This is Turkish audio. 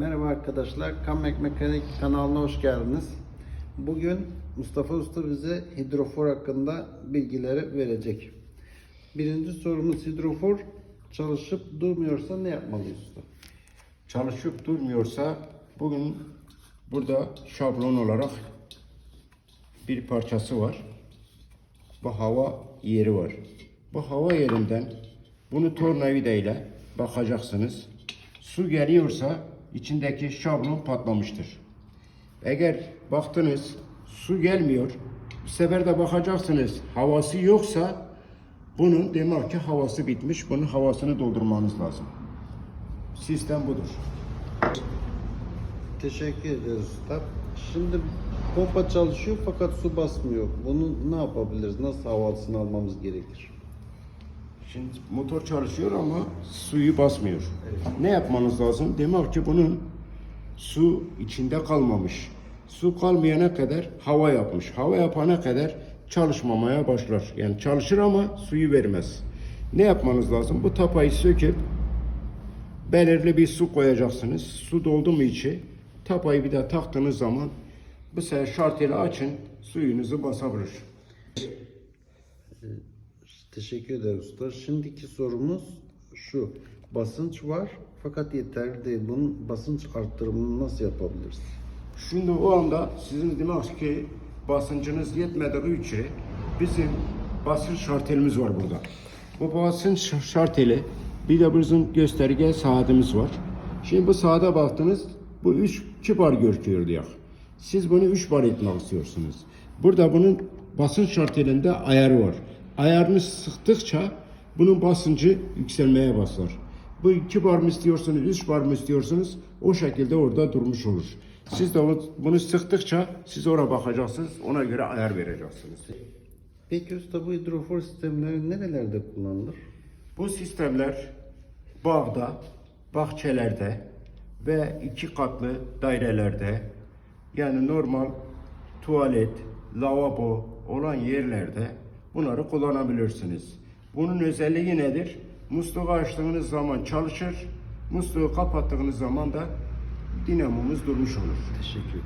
Merhaba arkadaşlar, Kamek Mekanik kanalına hoş geldiniz. Bugün Mustafa Usta bize hidrofor hakkında bilgileri verecek. Birinci sorumuz hidrofor çalışıp durmuyorsa ne yapmalıyız usta? çalışıp durmuyorsa bugün burada şablon olarak bir parçası var. Bu hava yeri var. Bu hava yerinden bunu tornavida ile bakacaksınız. Su geliyorsa içindeki şablon patlamıştır. Eğer baktınız su gelmiyor, bu sefer de bakacaksınız havası yoksa bunun demek ki havası bitmiş. Bunun havasını doldurmanız lazım. Sistem budur. Teşekkür ederiz usta. Şimdi pompa çalışıyor fakat su basmıyor. Bunu ne yapabiliriz? Nasıl havasını almamız gerekir? Şimdi motor çalışıyor ama suyu basmıyor. Ne yapmanız lazım? Demek ki bunun su içinde kalmamış. Su kalmayana kadar hava yapmış. Hava yapana kadar çalışmamaya başlar. Yani çalışır ama suyu vermez. Ne yapmanız lazım? Bu tapayı söküp belirli bir su koyacaksınız. Su doldu mu içi? Tapayı bir de taktığınız zaman bu sefer şarteli açın, suyunuzu basabilir. Teşekkür ederiz usta. Şimdiki sorumuz şu. Basınç var fakat yeterli değil. Bunun basınç arttırımını nasıl yapabiliriz? Şimdi o anda sizin demek ki basıncınız yetmediği için bizim basınç şartelimiz var burada. Bu basınç şarteli bir de bizim gösterge saatimiz var. Şimdi bu saate baktınız bu 3 2 bar görüyor diyor. Siz bunu 3 bar etmek istiyorsunuz. Burada bunun basınç şartelinde ayarı var. Ayarını sıktıkça bunun basıncı yükselmeye başlar. Bu 2 bar mı istiyorsunuz, 3 bar mı istiyorsunuz? O şekilde orada durmuş olur. Siz de bunu sıktıkça siz oraya bakacaksınız, ona göre ayar vereceksiniz. Peki usta bu hidrofor sistemleri nerelerde kullanılır? Bu sistemler bağda, bahçelerde ve iki katlı dairelerde yani normal tuvalet, lavabo olan yerlerde bunları kullanabilirsiniz. Bunun özelliği nedir? Musluğu açtığınız zaman çalışır, musluğu kapattığınız zaman da dinamomuz durmuş olur. Teşekkür ederim.